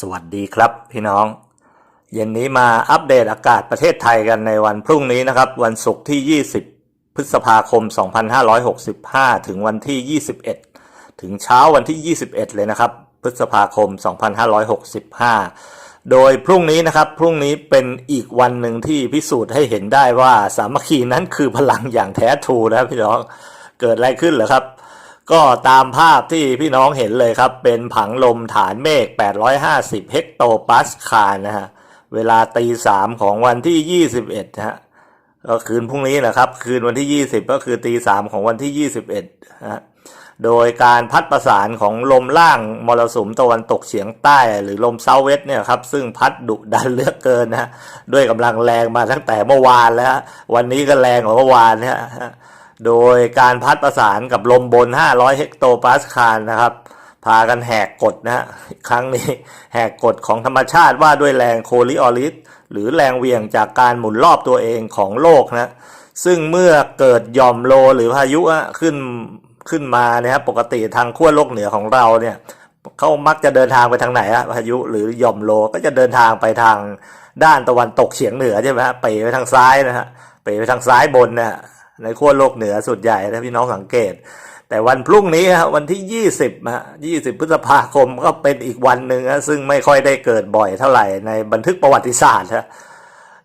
สวัสดีครับพี่น้อง เย็นนี้มาอัปเดตอากาศประเทศไทยกันในวันพรุ่งนี้นะครับ วันศุกร์ที่ 20 พฤษภาคม 2565 ถึงวันที่ 21 ถึงเช้าวันที่ 21 เลยนะครับ พฤษภาคม 2565 โดยพรุ่งนี้นะครับ พรุ่งนี้เป็นอีกวันหนึ่งที่พิสูจน์ให้เห็นได้ว่าสามัคคีนั้นคือพลังอย่างแท้ทรูนะพี่น้อง เกิดอะไรขึ้นเหรอครับ ก็ตามภาพที่พี่น้องเห็นเลยครับ เป็นผังลมฐานเมฆ 850 เฮกโตปาสคาลนะฮะ เวลาตีสามของวันที่ 21นะฮะ ก็คืนพรุ่งนี้นะครับ คืนวันที่ 20 ก็คือตีสามของวันที่ 21นะฮะโดยการพัดประสานของลมล่างมรสุมตะวันตกเฉียงใต้ หรือลมเซาเวสเนี่ยครับ ซึ่งพัดดุดันเลือกเกินนะด้วยกำลังแรงมาตั้งแต่เมื่อวานแล้ว วันนี้ก็แรงกว่าเมื่อวานนี่ยฮะ โดยการพัดประสานกับลมบน 500 เฮกโตปาสคาลนะครับ พากันแหกกฎนะฮะครั้งนี้แหกกฎของธรรมชาติว่าด้วยแรงโคลิออริสหรือแรงเวียงจากการหมุนรอบตัวเองของโลกนะซึ่งเมื่อเกิดหย่อมโลหรือพายุขึ้นขึ้นมาเนี่ยครับปกติทางขั้วโลกเหนือของเราเนี่ยเขามักจะเดินทางไปทางไหนอะพายุหรือหย่อมโลก็จะเดินทางไปทางด้านตะวันตกเฉียงเหนือใช่ไหมฮะไปไปทางซ้ายนะฮะไปไปทางซ้ายบนนะ ในขั้วโลกเหนือสุดใหญ่นะพี่น้องสังเกต แต่วันพรุ่งนี้ฮะวันที่ 20ฮะ20 พฤษภาคมก็เป็นอีกวันหนึ่งฮะซึ่งไม่ค่อยได้เกิดบ่อยเท่าไหร่ในบันทึกประวัติศาสตร์ฮะ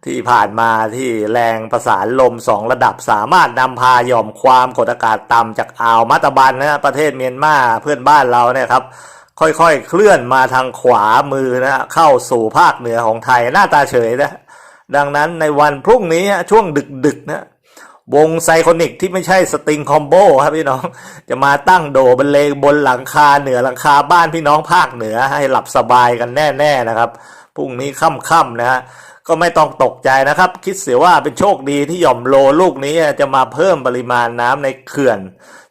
ที่ผ่านมาที่แรงประสานลมสองระดับสามารถนำพาย่อมความกดอากาศต่ำจากอ่าวมัตบันนะประเทศเมียนมาเพื่อนบ้านเราเนี่ยครับ ค่อยๆ เคลื่อนมาทางขวามือนะเข้าสู่ภาคเหนือของไทยหน้าตาเฉยนะดังนั้นในวันพรุ่งนี้ช่วงดึกๆนะ วงไซคอนิกที่ไม่ใช่สตริงคอมโบครับพี่น้อง จะมาตั้งโดบรรเลงบนหลังคาเหนือหลังคาบ้านพี่น้องภาคเหนือให้หลับสบายกันแน่ๆนะครับพรุ่งนี้ค่ำๆนะฮะก็ไม่ต้องตกใจนะครับ คิดเสียว่าเป็นโชคดีที่หย่อมโลลูกนี้จะมาเพิ่มปริมาณน้ำในเขื่อน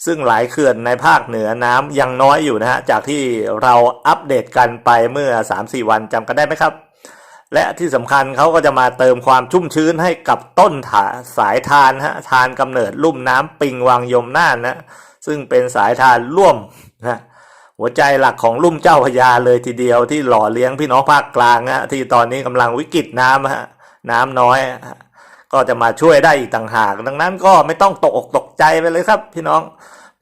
ซึ่งหลายเขื่อนในภาคเหนือน้ำยังน้อยอยู่นะฮะจากที่เราอัปเดตกันไปเมื่อ 3-4 วันจำกันได้ไหมครับ และที่สำคัญเขาก็จะมาเติมความชุ่มชื้นให้กับต้นถาสายทานฮะทานกำเนิดลุ่มน้ำปิงวังยมน่านนะซึ่งเป็นสายทานร่วมนะหัวใจหลักของลุ่มเจ้าพระยาเลยทีเดียวที่หล่อเลี้ยงพี่น้องภาคกลางฮะที่ตอนนี้กำลังวิกฤตน้ำฮะน้ำน้อย ก็จะมาช่วยได้อีกต่างหาก ดังนั้นก็ไม่ต้องตกอกตกใจไปเลยครับพี่น้อง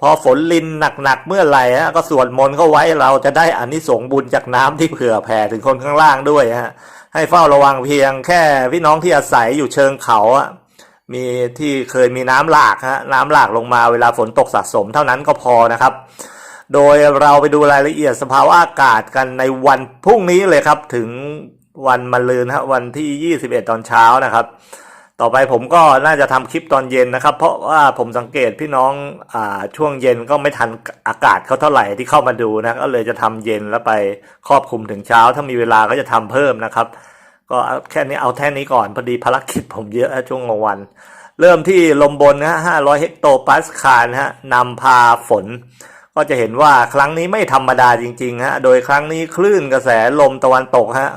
พอฝนลินหนักๆเมื่อไหร่ฮะก็สวดมนต์เข้าไว้เราจะได้อานิสงส์บุญจากน้ำที่เผื่อแผ่ถึงคนข้างล่างด้วยฮะให้เฝ้าระวังเพียงแค่พี่น้องที่อาศัยอยู่เชิงเขาอะมีที่เคยมีน้ำหลากฮะน้ำหลากลงมาเวลาฝนตกสะสมเท่านั้นก็พอนะครับ โดยเราไปดูรายละเอียดสภาวะอากาศกันในวันพรุ่งนี้เลยครับ ถึงวันมะรืนฮะวันที่ 21 ตอนเช้านะครับ ต่อไปผมก็น่าจะทำคลิปตอนเย็นนะครับ เพราะว่าผมสังเกตพี่น้องอ่าช่วงเย็นก็ไม่ทันอากาศเขาเท่าไหร่ที่เข้ามาดูนะก็เลยจะทำเย็นแล้วไปครอบคลุมถึงเช้า ถ้ามีเวลาก็จะทำเพิ่มนะครับ ก็แค่นี้เอาแค่นี้ก่อนพอดีภารกิจผมเยอะช่วงกลางวัน เริ่มที่ลมบนนะฮะ500เฮกโตปาสคาลนะฮะนำพาฝน ก็จะเห็นว่าครั้งนี้ไม่ธรรมดาจริงๆฮะโดยครั้งนี้คลื่นกระแสลมตะวันตกฮะ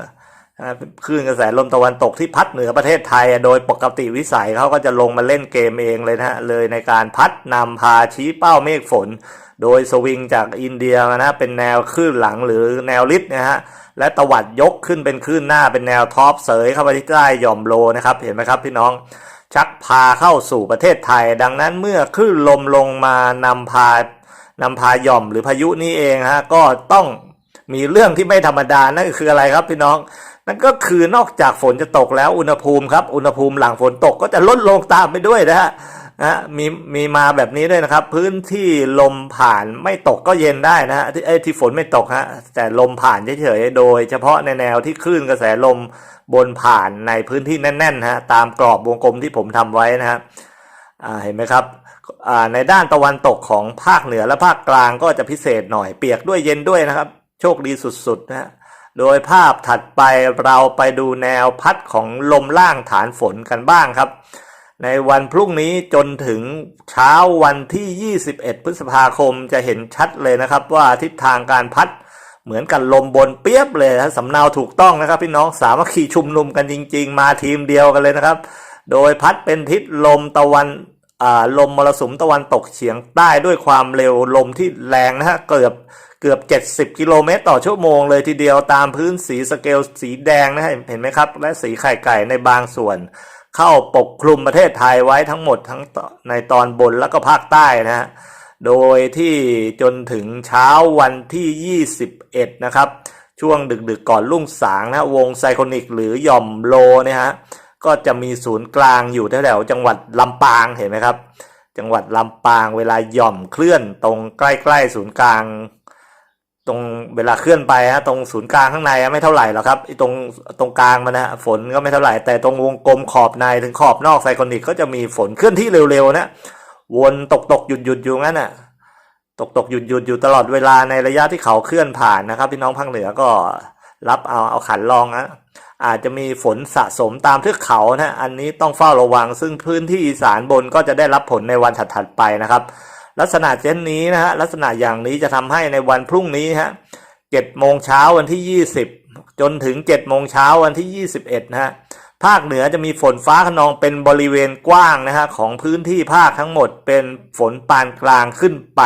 คลื่นกระแสลมตะวันตกที่พัดเหนือประเทศไทย โดยปกติวิสัยเขาก็จะลงมาเล่นเกมเองเลยนะฮะเลยในการพัดนำพาชี้เป้าเมฆฝน โดยสวิงจากอินเดียนะเป็นแนวคลื่นหลังหรือแนวลิฟนะฮะและตวัดยกขึ้นเป็นคลื่นหน้าเป็นแนวท็อปเสยเข้าไปที่ใต้หย่อมโลนะครับเห็นไหมครับพี่น้องชักพาเข้าสู่ประเทศไทย ดังนั้นเมื่อคลื่นลมลงมานำพานำพาหย่อมหรือพายุนี้เองฮะก็ต้อง มีเรื่องที่ไม่ธรรมดานั่นคืออะไรครับพี่น้อง นั่นก็คือนอกจากฝนจะตกแล้วอุณหภูมิครับอุณหภูมิหลังฝนตกก็จะลดลงตามไปด้วยนะฮะนะมีมีมาแบบนี้ด้วยนะครับ พื้นที่ลมผ่านไม่ตกก็เย็นได้นะฮะที่ไอ้ที่ฝนไม่ตกฮะแต่ลมผ่านเฉยๆโดย เฉพาะในแนวที่คลื่นกระแสลมบนผ่านในพื้นที่แน่นๆฮะตามกรอบวงกลมที่ผมทำไว้นะฮะอ่าเห็นไหมครับอ่าในด้านตะวันตกของภาคเหนือและภาคกลางก็จะพิเศษหน่อยเปียกด้วยเย็นด้วยนะครับ โชคดีสุดๆนะฮะโดยภาพถัดไปเราไปดูแนวพัดของลมล่างฐานฝนกันบ้างครับ ในวันพรุ่งนี้จนถึงเช้าวันที่ 21 พฤษภาคมจะเห็นชัดเลยนะครับ ว่าทิศทางการพัดเหมือนกันลมบนเปียบเลยนะสำเนาถูกต้องนะครับ พี่น้องสามัคคีชุมนุมกันจริง ๆ มาทีมเดียวกันเลยนะครับ โดยพัดเป็นทิศลมตะวัน ลมมรสุมตะวันตกเฉียงใต้ด้วยความเร็วลมที่แรงนะฮะเกือบเกือบ 70 กิโลเมตรต่อชั่วโมงเลยทีเดียวตามพื้นสีสเกลสีแดงนะฮะเห็นไหมครับ และสีไข่ไก่ในบางส่วน เข้าปกคลุมประเทศไทยไว้ทั้งหมดทั้งในตอนบนแล้วก็ภาคใต้นะฮะโดยที่จนถึงเช้าวันที่ 21 นะครับ ช่วงดึกๆกก่อนรุ่งสางนะวงไซโคนิกหรือหย่อมโลนี่ยฮะ ก็จะมีศูนย์กลางอยู่แถวๆจังหวัดลำปางเห็นไหมครับ จังหวัดลำปางเวลาหย่อมเคลื่อนตรงใกล้ๆศูนย์กลาง ตรงเวลาเคลื่อนไปฮะตรงศูนย์กลางข้างในไม่เท่าไหร่หรอกครับตรงตรงกลางมันนะฝนก็ไม่เท่าไหร่ แต่ตรงวงกลมขอบในถึงขอบนอกไซโคนิกก็จะมีฝนเคลื่อนที่เร็วๆนะวนตกตกหยุดหยุดอยู่งั้นน่ะตกตกหยุดหยุดอยู่ตลอดเวลาในระยะที่เขาเคลื่อนผ่านนะครับ พี่น้องภาคเหนือก็รับเอาเอาขันลองนะ อาจจะมีฝนสะสมตามเทือกเขานะอันนี้ต้องเฝ้าระวัง ซึ่งพื้นที่อีสานบนก็จะได้รับผลในวันถัดๆไปนะครับ ลักษณะเช่นนี้นะฮะลักษณะอย่างนี้จะทำให้ในวันพรุ่งนี้ฮะเจ็ดโมงเช้าวันที่ 20 จนถึง7จ็ดโมงเช้าวันที่ 21นะฮะภาคเหนือจะมีฝนฟ้าขนองเป็นบริเวณกว้างนะฮะของพื้นที่ภาคทั้งหมดเป็นฝนปานกลางขึ้นไป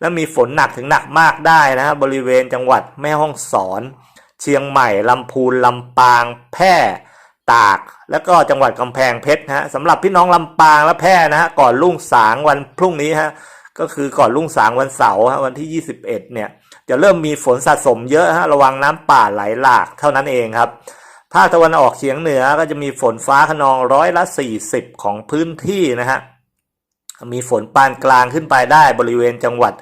และมีฝนหนักถึงหนักมากได้นะฮะบริเวณจังหวัดแม่ฮ่องสอน เชียงใหม่ลำพูนลำปาง แพร่ตาก แล้วก็จังหวัดกำแพงเพชรนะฮะสำหรับพี่น้องลำปางและแพร่นะฮะก่อนรุ่งสางวันพรุ่งนี้ฮะก็คือก่อนรุ่งสางวันเสาร์ฮะวันที่ 21 เนี่ย จะเริ่มมีฝนสะสมเยอะฮะระวังน้ำป่าไหลหลากเท่านั้นเองครับภาคตะวันออกเฉียงเหนือก็จะมีฝนฟ้าขนองร้อยละ 40 ของพื้นที่นะฮะมีฝนปานกลางขึ้นไปได้บริเวณจังหวัด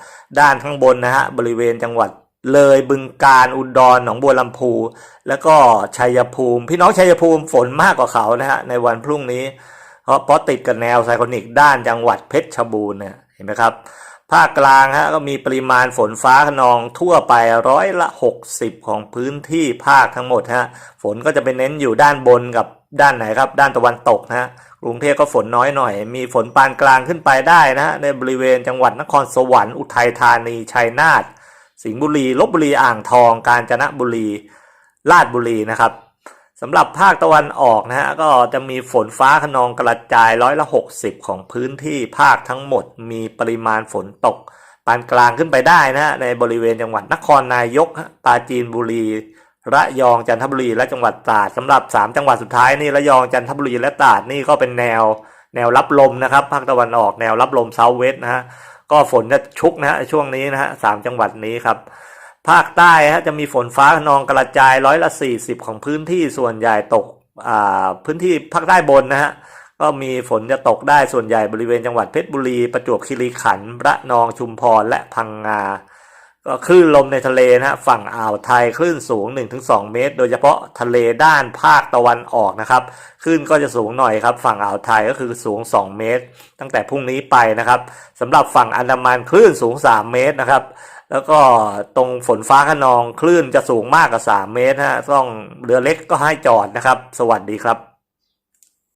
ด้านข้างบนนะฮะบริเวณจังหวัด เลยบึงกาฬอุดรหนองบัวลำพู แล้วก็ชัยภูมิ พี่น้องชัยภูมิฝนมากกว่าเขานะฮะในวันพรุ่งนี้ เพราะเพราะติดกับแนวไซโคนิกด้านจังหวัดเพชรบูรณ์เนี่ยเห็นไหมครับ ภาคกลางฮะก็มีปริมาณฝนฟ้าขนองทั่วไปร้อยละ 60 ของพื้นที่ภาคทั้งหมดฮะฝนก็จะไปเน้นอยู่ด้านบนกับด้านไหนครับ ด้านตะวันตกนะฮะกรุงเทพก็ฝนน้อยหน่อย มีฝนปานกลางขึ้นไปได้นะฮะในบริเวณจังหวัดนครสวรรค์อุทัยธานีชัยนาท สิงห์บุรีลบบุรีอ่างทอง กาญจนบุรีราชบุรีนะครับสำหรับภาคตะวันออกนะฮะก็จะมีฝนฟ้าขนองกระจายร้อยละ60 ของพื้นที่ภาคทั้งหมด มีปริมาณฝนตกปานกลางขึ้นไปได้นะฮะในบริเวณจังหวัดนครนายกปราจีนบุรีระยองจันทบุรีและจังหวัดตราดสำหรับ 3 จังหวัดสุดท้ายนี่ระยองจันทบุรีและตราดนี่ก็เป็นแนวแนวรับลมนะครับภาคตะวันออกแนวรับลมเซาเวสนะฮะ ก็ฝนจะชุกนะฮะช่วงนี้นะฮะสามจังหวัดนี้ครับ ภาคใต้ฮะจะมีฝนฟ้าขนองกระจายร้อยละสี่สิบของพื้นที่ส่วนใหญ่ตกอ่าพื้นที่ภาคใต้บนนะฮะก็มีฝนจะตกได้ส่วนใหญ่บริเวณจังหวัดเพชรบุรี ประจวบคีรีขันธ์ระนองชุมพรและพังงา ก็คลื่นลมในทะเลนะฮะฝั่งอ่าวไทยคลื่นสูง 1-2 เมตร โดยเฉพาะทะเลด้านภาคตะวันออกนะครับคลื่นก็จะสูงหน่อยครับฝั่งอ่าวไทยก็คือสูง 2 เมตร ตั้งแต่พรุ่งนี้ไปนะครับสำหรับฝั่งอันดามันคลื่นสูง 3 เมตรนะครับแล้วก็ตรงฝนฟ้าขนองคลื่นจะสูงมากกว่า 3 เมตรฮะต้องเรือเล็กก็ให้จอดนะครับ สวัสดีครับ